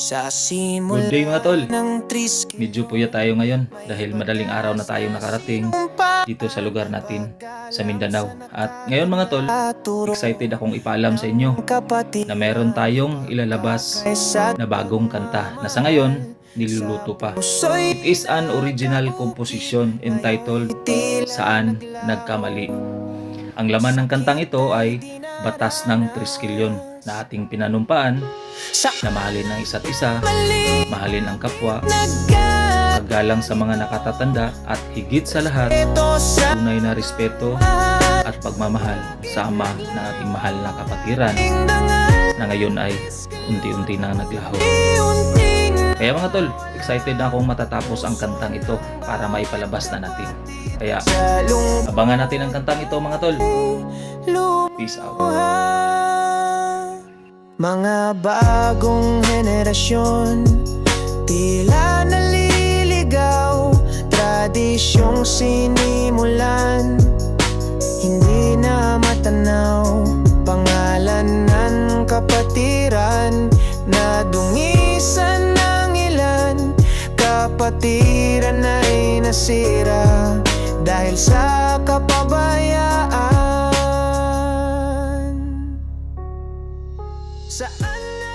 Sa simula Good day mga tol. Medyo puya tayo ngayon dahil madaling araw na tayo nakarating dito sa lugar natin sa Mindanao. At ngayon mga tol, excited akong ipaalam sa inyo na meron tayong ilalabas na bagong kanta na sa ngayon niluluto pa. It is an original composition entitled Saan Nagkamali. Ang laman ng kantang ito ay Batas ng Triskilyon na ating pinanumpaan na mahalin ang isa't isa, mahalin ang kapwa, paggalang sa mga nakatatanda at higit sa lahat, tunay na respeto at pagmamahal sa ama ng ating mahal na kapatiran na ngayon ay unti-unti nang naglaho. Kaya mga tol, excited na akong matatapos ang kantang ito para maipalabas na natin. Kaya abangan natin ang kantang ito mga tol. Peace out. Mga bagong henerasyon Tila naliligaw Tradisyong sinimulan. Hindi na matanaw Pangalan ng kapatiran Na dungisan ng ilan. Kapatiran ay nasira Dahil sa Saan na